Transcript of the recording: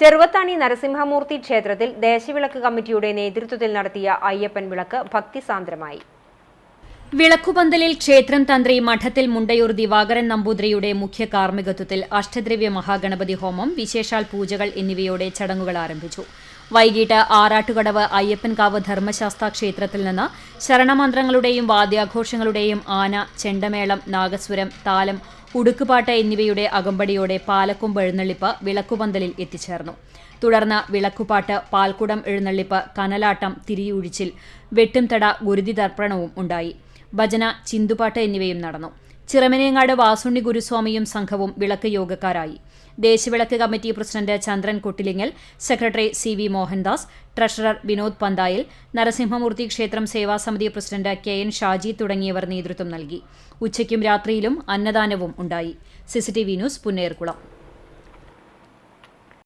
ചെറുവത്താണി നരസിംഹമൂർത്തി ക്ഷേത്രത്തിൽ ദേശവിളക്ക് കമ്മിറ്റിയുടെ നേതൃത്വത്തിൽ നടത്തിയ അയ്യപ്പൻ വിളക്ക് ഭക്തിസാന്ദ്രമായി. വിളക്കുപന്തലിൽ ക്ഷേത്രം തന്ത്രി മഠത്തിൽ മുണ്ടയൂർ ദിവാകരൻ നമ്പൂതിരിയുടെ മുഖ്യ കാർമ്മികത്വത്തിൽ അഷ്ടദ്രവ്യ മഹാഗണപതി ഹോമം വിശേഷാൽ പൂജകൾ എന്നിവയോടെ ചടങ്ങുകൾ ആരംഭിച്ചു. വൈകിട്ട് ആറാട്ടുകടവ് അയ്യപ്പൻകാവ് ധർമ്മശാസ്ത്ര ക്ഷേത്രത്തിൽ നിന്ന് ശരണമന്ത്രങ്ങളുടെയും വാദ്യാഘോഷങ്ങളുടെയും ആന ചെണ്ടമേളം നാഗസ്വരം താലം ഉടുക്കുപാട്ട് എന്നിവയുടെ അകമ്പടിയോടെ പാലക്കൊമ്പ് എഴുന്നള്ളിപ്പ് വിളക്കുപന്തലിൽ എത്തിച്ചേർന്നു. തുടർന്ന് വിളക്കുപാട്ട് പാൽക്കുടം എഴുന്നള്ളിപ്പ് കനലാട്ടം തിരിയൊഴിച്ചിൽ വെട്ടുംതട ഗുരുതി തർപ്പണവും ഉണ്ടായി. ഭജന ചിന്തുപാട്ട് എന്നിവയും നടന്നു. ചിറമനേങ്ങാട് വാസുണ്ണി ഗുരുസ്വാമിയും സംഘവും വിളക്ക് യോഗക്കാരായി. ദേശവിളക്ക് committee president Chandran Kottilingal secretary C V Mohandas treasurer Vinod Panthayil Narasimhamurthy ക്ഷേത്രം സേവാസമിതി പ്രസിഡന്റ് കെ എൻ ഷാജി തുടങ്ങിയവർ നേതൃത്വം നൽകി. ഉച്ചയ്ക്കും രാത്രിയിലും അന്നദാനവും ഉണ്ടായി. CCTV news Punnerkulam.